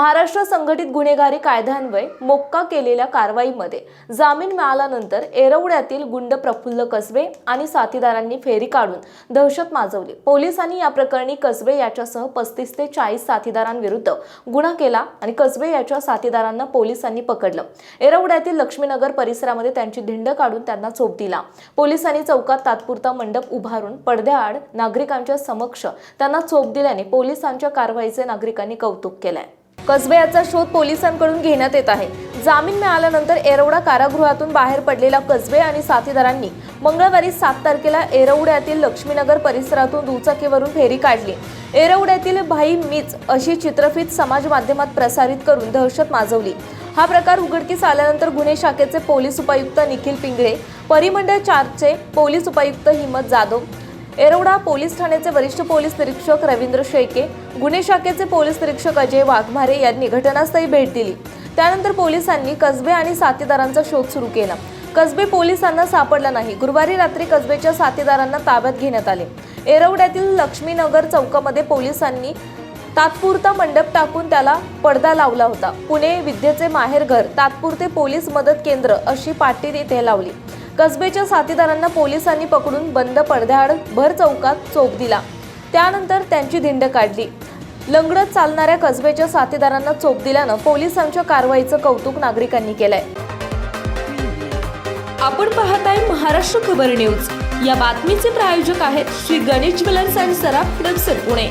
महाराष्ट्र संघटित गुन्हेगारी कायद्यान्वये मोक्का केलेल्या कारवाईमध्ये जामीन मिळाल्यानंतर एरवड्यातील गुंड प्रफुल्ल कसबे आणि साथीदारांनी फेरी काढून दहशत माजवली. पोलिसांनी या प्रकरणी कसबे याच्यासह पस्तीस ते चाळीस साथीदारांविरुद्ध गुन्हा केला आणि कसबे याच्या साथीदारांना पोलिसांनी पकडलं. एरवड्यातील लक्ष्मीनगर परिसरामध्ये त्यांची धिंड काढून त्यांना चोप दिला. पोलिसांनी चौकात तात्पुरता मंडप उभारून पडद्याआड नागरिकांच्या समक्ष त्यांना चोप दिल्याने पोलिसांच्या कारवाईचे नागरिकांनी कौतुक केलंय. कसबे याचा शोध पोलिसांकडून घेण्यात येत आहे. जामीन मिळाल्यानंतर एरवडा कारागृहातून बाहेर पडलेला कसबे आणि साथीदारांनी मंगळवारी सात तारखेला एरवड्यातील लक्ष्मीनगर परिसरातून दुचाकीवरून फेरी काढली. एरवड्यातील भाई मीच अशी चित्रफित समाज माध्यमात प्रसारित करून दहशत माजवली. हा प्रकार उघडकीस आल्यानंतर गुन्हे शाखेचे पोलीस उपायुक्त निखिल पिंगळे परिमंडळ चारचे पोलीस उपायुक्त हिम्मत जाधव येरवडा पोलीस ठाण्याचे वरिष्ठ पोलीस निरीक्षक रवींद्र शेळके गुन्हे शाखेचे पोलीस निरीक्षक अजय वाघमारे यांनी घटनास्थळी भेट दिली. त्यानंतर पोलिसांनी कसबे आणि साथीदारांचा शोध सुरू केला. कसबे पोलिसांना सापडला नाही. गुरुवारी रात्री कसबेच्या साथीदारांना ताब्यात घेण्यात आले. एरवड्यातील लक्ष्मीनगर चौकामध्ये पोलिसांनी तात्पुरता मंडप टाकून त्याला पडदा लावला होता. पुणे विद्येचे माहेरघर तात्पुरते पोलीस मदत केंद्र अशी पाटील इथे लावली. कसबेच्या साथीदारांना पोलिसांनी पकडून बंद पडद्याआड भर चौकात चोप दिला. त्यानंतर त्यांची धिंड काढली. लंगडत चालणाऱ्या कसबेच्या साथीदारांना चोप दिल्यानं पोलिसांच्या कारवाईचं कौतुक नागरिकांनी केलंय. आपण पाहत आहे महाराष्ट्र खबर न्यूज. या बातमीचे प्रायोजक आहेत श्री गणेश ज्वेलर्स अँड सराफ क्लबसर पुणे.